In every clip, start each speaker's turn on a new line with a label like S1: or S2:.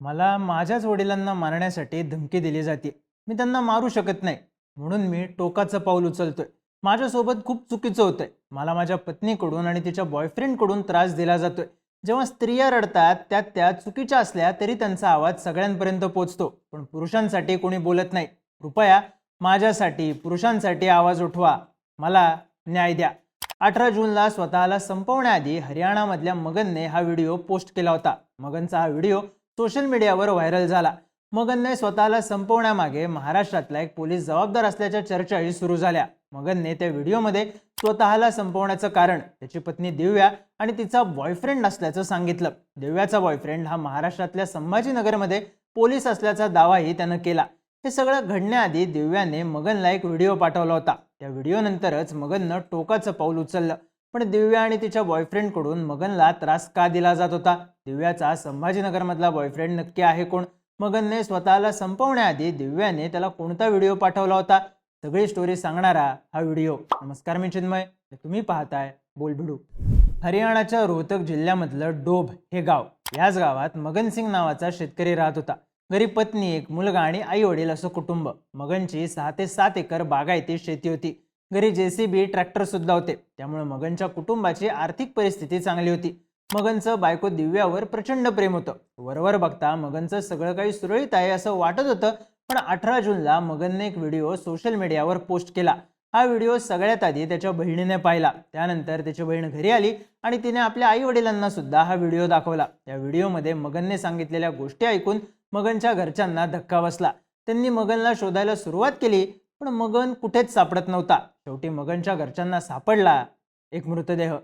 S1: मला माझ्याच वडिलांना मारण्यासाठी धमकी दिली जाते. मी त्यांना मारू शकत नाही. म्हणून मी टोकाचं पाऊल उचलतोय. माझ्यासोबत खूप चुकीचं होतंय. मला माझ्या पत्नीकडून आणि तिच्या बॉयफ्रेंडकडून त्रास दिला जातोय. जेव्हा स्त्रिया रडतात त्यात त्या चुकीच्या असल्या तरी त्यांचा आवाज सगळ्यांपर्यंत पोचतो. पण पुरुषांसाठी कोणी बोलत नाही. कृपया माझ्यासाठी पुरुषांसाठी आवाज उठवा. मला न्याय द्या. अठरा जूनला स्वतःला संपवण्याआधी हरियाणामधल्या मगनने हा व्हिडिओ पोस्ट केला होता. मगनचा हा व्हिडिओ सोशल मीडियावर व्हायरल झाला. मगनने स्वतःला संपवण्यामागे महाराष्ट्रातला एक पोलीस जबाबदार असल्याच्या चर्चाही सुरू झाल्या. मगनने त्या व्हिडिओमध्ये स्वतःला संपवण्याचं कारण त्याची पत्नी दिव्या आणि तिचा बॉयफ्रेंड असल्याचं सांगितलं. दिव्याचा बॉयफ्रेंड हा महाराष्ट्रातल्या संभाजीनगरमध्ये पोलीस असल्याचा दावाही त्यानं केला. हे सगळं घडण्याआधी दिव्याने मगनला एक व्हिडिओ पाठवला होता. त्या व्हिडिओनंतरच मगननं टोकाचं पाऊल उचललं. पण दिव्या आणि तिच्या बॉयफ्रेंडकडून मगनला त्रास का दिला जात होता? दिव्याचा संभाजीनगरमधला बॉयफ्रेंड नक्की आहे कोण? मगनने स्वतःला संपवण्याआधी दिव्याने त्याला कोणता व्हिडिओ पाठवला होता? सगळी स्टोरी सांगणारा हा व्हिडिओ नमस्कार मी चिन्मय तुम्ही पाहताय बोलभिडू हरियाणाच्या रोहतक जिल्ह्यामधलं डोभ हे गाव. याच गावात मगन सिंग नावाचा शेतकरी राहत होता. घरी पत्नी एक मुलगा आणि आई वडील असं कुटुंब. मगनची सहा ते सात एकर बागायती शेती होती. घरी जे सी ट्रॅक्टर सुद्धा होते. त्यामुळे मगनच्या कुटुंबाची आर्थिक परिस्थिती चांगली होती. मगनचं बायको दिव्यावर प्रचंड प्रेम होतं. वरवर बघता मगनचं सगळं काही सुरळीत आहे असं वाटत होतं पण अठरा जूनला मगनने एक व्हिडिओ सोशल मीडियावर पोस्ट केला. हा व्हिडिओ सगळ्यात आधी त्याच्या बहिणीने पाहिला. त्यानंतर त्याची बहीण घरी आली आणि तिने आपल्या आई वडिलांना सुद्धा हा व्हिडिओ दाखवला. त्या व्हिडिओमध्ये मगनने सांगितलेल्या गोष्टी ऐकून मगनच्या घरच्यांना धक्का बसला. त्यांनी मगनला शोधायला सुरुवात केली पण मगन कुठेच सापडत नव्हता. शेवटी मगनच्या घरच्यांना सापडला एक मृतदेह.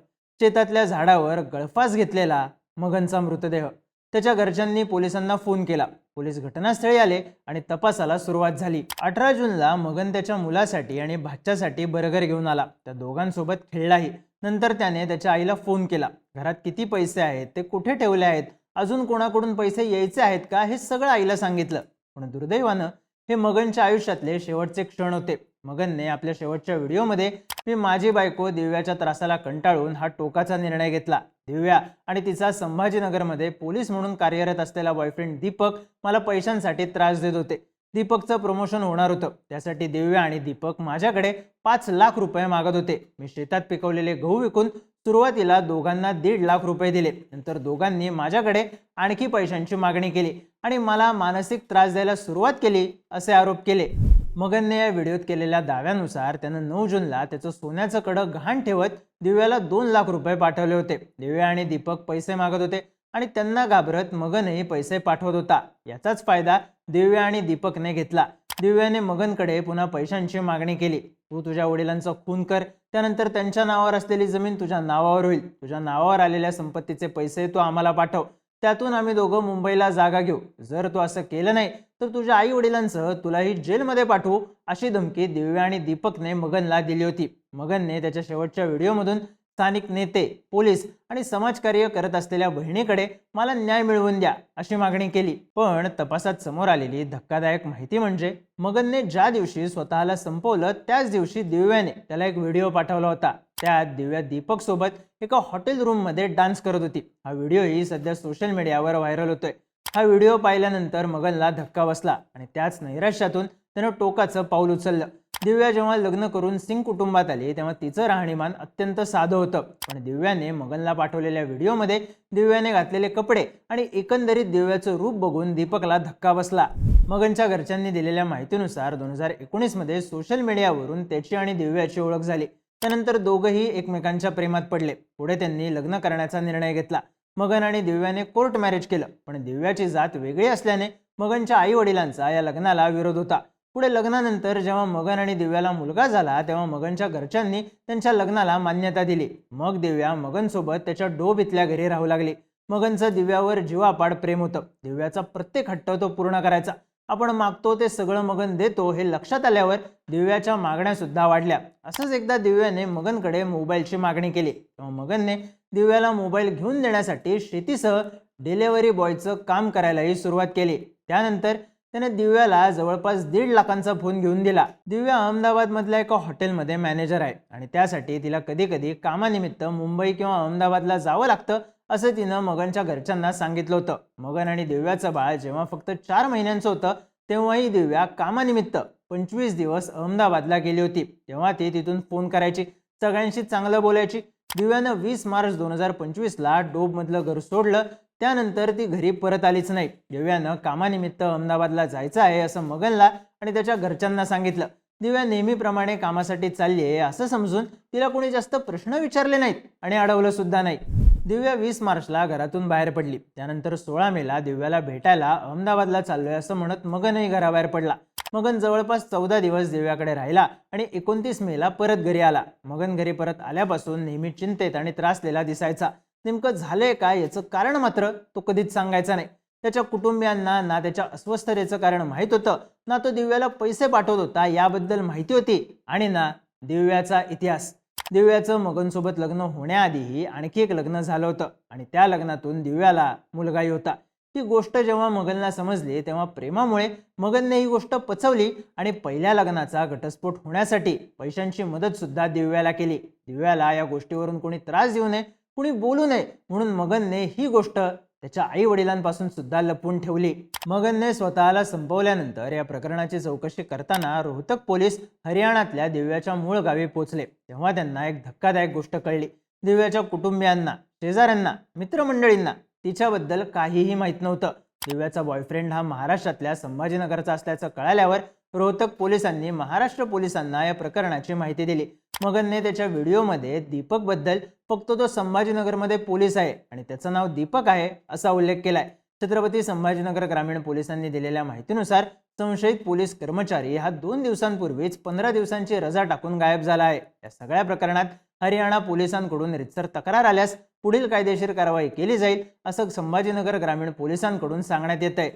S1: शेतातल्या झाडावर गळफास घेतलेला मगनचा मृतदेह. त्याच्या घरच्यांनी पोलिसांना फोन केला. पोलीस घटनास्थळी आले आणि तपासाला सुरुवात झाली. अठरा जूनला मगन त्याच्या मुलासाठी आणि भाच्यासाठी बर्गर घेऊन आला. त्या दोघांसोबत खेळलाही. नंतर त्याने त्याच्या आईला फोन केला. घरात किती पैसे आहेत? ते कुठे ठेवले आहेत? अजून कोणाकडून पैसे यायचे आहेत का? हे सगळं आईला सांगितलं. पण दुर्दैवानं हे मगनच्या आयुष्यातले शेवटचे क्षण होते. मगनने आपल्या शेवटच्या व्हिडिओमध्ये मी माझी बायको दिव्याच्या त्रासाला कंटाळून हा टोकाचा निर्णय घेतला. दिव्या आणि तिचा संभाजीनगरमध्ये पोलीस म्हणून कार्यरत असलेला बॉयफ्रेंड दीपक मला पैशांसाठी त्रास देत होते. दीपकचं प्रमोशन होणार होतं. त्यासाठी दिव्या आणि दीपक माझ्याकडे पाच लाख रुपये मागत होते. मी शेतात पिकवलेले गहू विकून सुरुवातीला दोघांना दीड लाख रुपये दिले. नंतर दोघांनी माझ्याकडे आणखी पैशांची मागणी केली. आणि मला मानसिक त्रास द्यायला सुरुवात केली असे आरोप केले. मगनने या व्हिडिओत केलेल्या दाव्यानुसार त्यानं नऊ जूनला त्याचं सोन्याचं कडं घाण ठेवत दिव्याला दोन लाख रुपये पाठवले होते. दिव्या आणि दीपक पैसे मागत होते आणि त्यांना घाबरत मगनही पैसे पाठवत होता. याचाच फायदा दिव्या आणि दीपकने घेतला. दिव्याने मगनकडे पुन्हा पैशांची मागणी केली. तू तुझ्या वडिलांचा खून कर. त्यानंतर त्यांच्या नावावर असलेली जमीन तुझ्या नावावर होईल. तुझ्या नावावर आलेल्या संपत्तीचे पैसे तू आम्हाला पाठव. त्यातून आम्ही दोघं मुंबईला जागा घेऊ. जर तू असं केलं नाही तर तुझ्या आई वडिलांसह तुलाही जेलमध्ये पाठवू अशी धमकी दिव्या आणि दीपकने मगनला दिली होती. मगनने त्याच्या शेवटच्या व्हिडिओमधून स्थानिक नेते पोलीस आणि समाजकार्य करत असलेल्या बहिणीकडे मला न्याय मिळवून द्या अशी मागणी केली. पण तपासात समोर आलेली धक्कादायक माहिती म्हणजे मगनने ज्या दिवशी स्वतःला संपवलं त्याच दिवशी दिव्याने त्याला एक व्हिडिओ पाठवला होता. त्यात दिव्या दीपक सोबत एका हॉटेल रूममध्ये डान्स करत होती. हा व्हिडिओही सध्या सोशल मीडियावर व्हायरल होतोय. हा व्हिडिओ पाहिल्यानंतर मगनला धक्का बसला आणि त्याच नैराश्यातून त्यानं टोकाचं पाऊल उचललं. दिव्या जेव्हा लग्न करून सिंग कुटुंबात आली तेव्हा तिचं राहणीमान अत्यंत साधं होतं. पण दिव्याने मगनला पाठवलेल्या व्हिडिओमध्ये दिव्याने घातलेले कपडे आणि एकंदरीत दिव्याचं रूप बघून दीपकला धक्का बसला. मगनच्या घरच्यांनी दिलेल्या माहितीनुसार दोन हजार एकोणीसमध्ये सोशल मीडियावरून त्याची आणि दिव्याची ओळख झाली. त्यानंतर दोघंही एकमेकांच्या प्रेमात पडले. पुढे त्यांनी लग्न करण्याचा निर्णय घेतला. मगन आणि दिव्याने कोर्ट मॅरेज केलं. पण दिव्याची जात वेगळी असल्याने मगनच्या आई वडिलांचा या लग्नाला विरोध होता. पुढे लग्नानंतर जेव्हा मगन आणि दिव्याला मुलगा झाला तेव्हा मगनच्या घरच्यांनी त्यांच्या लग्नाला मान्यता दिली. मग दिव्या मगनसोबत त्याच्या डोब इथल्या घरी राहू लागली. मगनचं दिव्यावर जीवापाड प्रेम होतं. दिव्याचा प्रत्येक हट्ट तो पूर्ण करायचा. आपण मागतो ते सगळं मगन देतो हे लक्षात आल्यावर दिव्याच्या मागण्या सुद्धा वाढल्या. असंच एकदा दिव्याने मगनकडे मोबाईलची मागणी केली. तेव्हा मगनने दिव्याला मोबाईल घेऊन देण्यासाठी शेतीसह डिलेव्हरी बॉयचं काम करायलाही सुरुवात केली. त्यानंतर त्याने दिव्याला जवळपास दीड लाखांचा फोन घेऊन दिला. दिव्या अहमदाबादमधल्या एका हॉटेलमध्ये मॅनेजर आहे आणि त्यासाठी तिला कधी कधी कामानिमित्त मुंबई किंवा अहमदाबादला जावं लागतं असं तिनं मगनच्या घरच्यांना सांगितलं होतं. मगन आणि दिव्याचं बाळ जेव्हा फक्त चार महिन्यांचं होतं तेव्हाही दिव्या कामानिमित्त पंचवीस दिवस अहमदाबादला गेली होती. तेव्हा ती तिथून फोन करायची सगळ्यांशी चांगलं बोलायची. दिव्यानं वीस मार्च दोन हजार पंचवीसला डोबमधलं घर सोडलं. त्यानंतर ती घरी परत आलीच नाही. दिव्यानं कामानिमित्त अहमदाबादला जायचं आहे असं मगनला आणि त्याच्या घरच्यांना सांगितलं. दिव्या नेहमीप्रमाणे कामासाठी चालली आहे असं समजून तिला कोणी जास्त प्रश्न विचारले नाहीत आणि अडवलं सुद्धा नाही. दिव्या वीस मार्चला घरातून बाहेर पडली. त्यानंतर सोळा मेला दिव्याला भेटायला अहमदाबादला चाललोय असं म्हणत मगनही घराबाहेर पडला. मगन जवळपास चौदा दिवस दिव्याकडे राहिला आणि एकोणतीस मेला परत घरी आला. मगन घरी परत आल्यापासून नेहमी चिंतेत आणि त्रासलेला दिसायचा. नेमकं झालंय काय? याचं कारण मात्र तो कधीच सांगायचा नाही. त्याच्या कुटुंबियांना ना त्याच्या अस्वस्थतेचं कारण माहीत होतं ना तो दिव्याला पैसे पाठवत होता याबद्दल माहिती होती आणि ना दिव्याचा इतिहास. दिव्याचं मगनसोबत लग्न होण्याआधीही आणखी एक लग्न झालं होतं आणि त्या लग्नातून दिव्याला मुलगाही होता. ही गोष्ट जेव्हा मगनला समजली तेव्हा प्रेमामुळे मगनने ही गोष्ट पचवली आणि पहिल्या लग्नाचा घटस्फोट होण्यासाठी पैशांची मदत सुद्धा दिव्याला केली. दिव्याला या गोष्टीवरून कोणी त्रास देऊ नये कुणी बोलू नये म्हणून मगनने ही गोष्ट त्याच्या आई वडिलांपासून सुद्धा लपवून ठेवली. मगनने स्वतःला संपवल्यानंतर या प्रकरणाची चौकशी करताना रोहतक पोलीस हरियाणातल्या दिव्याच्या मूळ गावी पोहोचले. तेव्हा त्यांना एक धक्कादायक गोष्ट कळली. दिव्याच्या कुटुंबियांना शेजाऱ्यांना मित्रमंडळींना तिच्याबद्दल काहीही माहीत नव्हतं. दिव्याचा बॉयफ्रेंड हा महाराष्ट्रातल्या संभाजीनगरचा असल्याचं कळाल्यावर रोहतक पोलिसांनी महाराष्ट्र पोलिसांना या प्रकरणाची माहिती दिली. मगनने त्याच्या व्हिडिओमध्ये दीपकबद्दल फक्त तो संभाजीनगरमध्ये पोलीस आहे आणि त्याचं नाव दीपक आहे असा उल्लेख केलाय. छत्रपती संभाजीनगर ग्रामीण पोलिसांनी दिलेल्या माहितीनुसार संशयित पोलीस कर्मचारी हा दोन दिवसांपूर्वीच पंधरा दिवसांची रजा टाकून गायब झाला आहे. या सगळ्या प्रकरणात हरियाणा पोलिसांकडून रितसर तक्रार आल्यास पुढील कायदेशीर कारवाई केली जाईल असं संभाजीनगर ग्रामीण पोलिसांकडून सांगण्यात येत आहे.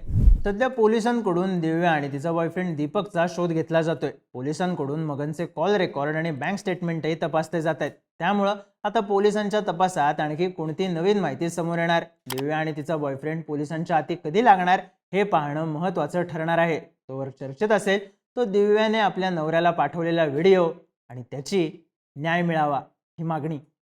S1: सध्या पोलिसांकडून दिव्या आणि तिचा बॉयफ्रेंड दीपकचा शोध घेतला जातोय. पोलिसांकडून मगनचे कॉल रेकॉर्ड आणि बँक स्टेटमेंटही तपासले जात आहेत. त्यामुळं आता पोलिसांच्या तपासात आणखी कोणती नवीन माहिती समोर येणार? दिव्या आणि तिचा बॉयफ्रेंड पोलिसांच्या हाती कधी लागणार? हे पाहणं महत्त्वाचं ठरणार आहे. तोवर चर्चेत असेल तो दिव्याने आपल्या नवऱ्याला पाठवलेला व्हिडिओ आणि त्याची न्याय मिळावा ही मागणी.